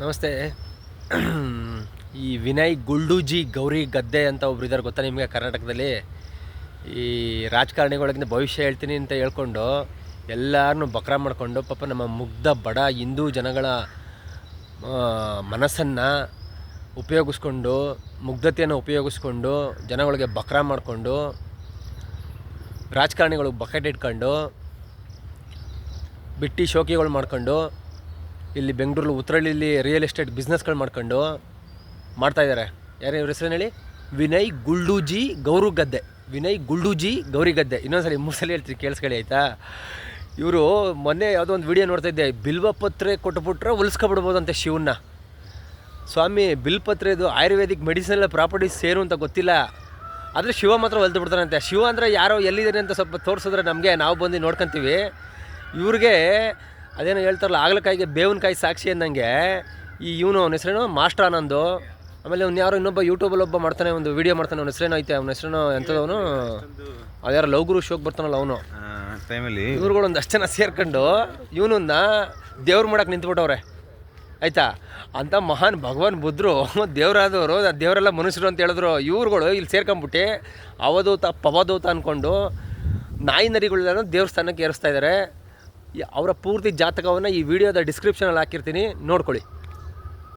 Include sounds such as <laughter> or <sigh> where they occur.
ನಮಸ್ತೆ. ಈ ವಿನಯ್ ಗುಲ್ಡೂಜಿ ಗೌರಿ ಗದ್ದೆ ಅಂತ ಒಬ್ರು ಇದ್ದಾರೆ, ಗೊತ್ತಾ ನಿಮಗೆ ಕರ್ನಾಟಕದಲ್ಲಿ? ಈ ರಾಜಕಾರಣಿಗಳಿಗಿಂತ ಭವಿಷ್ಯ ಹೇಳ್ತೀನಿ ಅಂತ ಹೇಳ್ಕೊಂಡು ಎಲ್ಲರನ್ನೂ ಬಕ್ರ ಮಾಡಿಕೊಂಡು ಪಾಪ ನಮ್ಮ ಮುಗ್ಧ ಬಡ ಹಿಂದೂ ಜನಗಳ ಮನಸ್ಸನ್ನು ಉಪಯೋಗಿಸ್ಕೊಂಡು, ಮುಗ್ಧತೆಯನ್ನು ಉಪಯೋಗಿಸ್ಕೊಂಡು, ಜನಗಳಿಗೆ ಬಕ್ರ ಮಾಡಿಕೊಂಡು ರಾಜಕಾರಣಿಗಳಿಗೆ ಬಕೆಟ್ ಇಟ್ಕೊಂಡು, ಬಿಟ್ಟಿ ಶೋಕಿಗಳು ಮಾಡ್ಕೊಂಡು ಇಲ್ಲಿ ಬೆಂಗಳೂರಲ್ಲಿ ಉತ್ತರಳ್ಳಿಲಿ ರಿಯಲ್ ಎಸ್ಟೇಟ್ ಬಿಸ್ನೆಸ್ಗಳು ಮಾಡ್ಕೊಂಡು ಮಾಡ್ತಾ ಇದ್ದಾರೆ ಯಾರು ಇವ್ರ ಹೆಸರು ಹೇಳಿ? ವಿನಯ್ ಗುಲ್ಡೂಜಿ ಗೌರು ಗದ್ದೆ. ವಿನಯ್ ಗುಲ್ಡೂಜಿ ಗೌರಿ ಗದ್ದೆ. ಇನ್ನೊಂದ್ಸಲಿ ಮೂರು ಸಲ ಹೇಳ್ತೀರಿ ಕೇಳಿಸ್ಕೊಳ್ಳಿ, ಆಯಿತಾ? ಇವರು ಮೊನ್ನೆ ಯಾವುದೋ ಒಂದು ವಿಡಿಯೋ ನೋಡ್ತಾ ಇದ್ದೆ. ಬಿಲ್ವಪತ್ರೆ ಕೊಟ್ಬಿಟ್ರೆ ಉಳಿಸ್ಕೊಬಿಡ್ಬೋದಂತೆ ಶಿವನ್ನ. ಸ್ವಾಮಿ ಬಿಲ್ಪತ್ರೆದು ಆಯುರ್ವೇದಿಕ್ ಮೆಡಿಸಿನಲ್ಲ ಪ್ರಾಪರ್ಟೀಸ್ ಸೇರು ಅಂತ ಗೊತ್ತಿಲ್ಲ. ಆದರೆ ಶಿವ ಮಾತ್ರ ಹೊಲ್ದು ಬಿಡ್ತಾರಂತೆ ಶಿವ ಅಂದರೆ ಯಾರೋ ಎಲ್ಲಿದ್ದಾರೆ ಅಂತ ಸ್ವಲ್ಪ ತೋರಿಸಿದ್ರೆ ನಮಗೆ, ನಾವು ಬಂದು ನೋಡ್ಕೊಂತೀವಿ. ಇವ್ರಿಗೆ ಅದೇನೋ ಹೇಳ್ತಾರಲ್ಲ ಆಗ್ಲಕಾಯಿಗೆ ಬೇವಿನಕಾಯಿ ಸಾಕ್ಷಿ ಅಂದಂಗೆ ಈ ಇವನು ಅವನ ಹೆಸರೇನು? ಮಾಸ್ಟರ್ ಆನಂದು. ಆಮೇಲೆ ಅವ್ನು ಯಾರೋ ಇನ್ನೊಬ್ಬ ಯೂಟ್ಯೂಬಲ್ಲಿ ಒಬ್ಬ ಮಾಡ್ತಾನೆ ಒಂದು ವೀಡಿಯೋ ಮಾಡ್ತಾನೆ ಅವ್ನ ಹೆಸರೇನೋ ಐತೆ ಅವನ ಹೆಸರೇನೋ ಎಂಥದವನು? ಅದ್ಯಾರೋ ಲವ್ ಗುರು ಶೋಕ್ ಬರ್ತಾನಲ್ಲ ಅವನು. ಟೈಮಲ್ಲಿ ಇವ್ರುಗಳು ಒಂದಷ್ಟು ಜನ ಸೇರ್ಕೊಂಡು ಇವನನ್ನ ದೇವ್ರು ಮಾಡಕ್ಕೆ ನಿಂತ್ಬಿಟ್ಟವ್ರೆ. ಆಯ್ತಾ? ಅಂತ ಮಹಾನ್ ಭಗವಾನ್ ಬುದ್ಧರು <laughs> ದೇವರಾದವರು ದೇವರೆಲ್ಲ ಮನುಷ್ಯರು ಅಂತ ಹೇಳಿದ್ರು ಇವ್ರುಗಳು ಇಲ್ಲಿ ಸೇರ್ಕೊಂಬಿಟ್ಟು ಅವಧೂತ ಪವಧೂತ ಅಂದ್ಕೊಂಡು ನಾಯಿ ನರಿಗಳನ್ನ ದೇವ್ರ ಸ್ಥಾನಕ್ಕೆ ಏರಿಸ್ತಾ ಇದ್ದಾರೆ ಅವರ ಪೂರ್ತಿ ಜಾತಕವನ್ನು ಈ ವಿಡಿಯೋದ ಡಿಸ್ಕ್ರಿಪ್ಷನಲ್ಲಿ ಹಾಕಿರ್ತೀನಿ. ನೋಡ್ಕೊಳ್ಳಿ.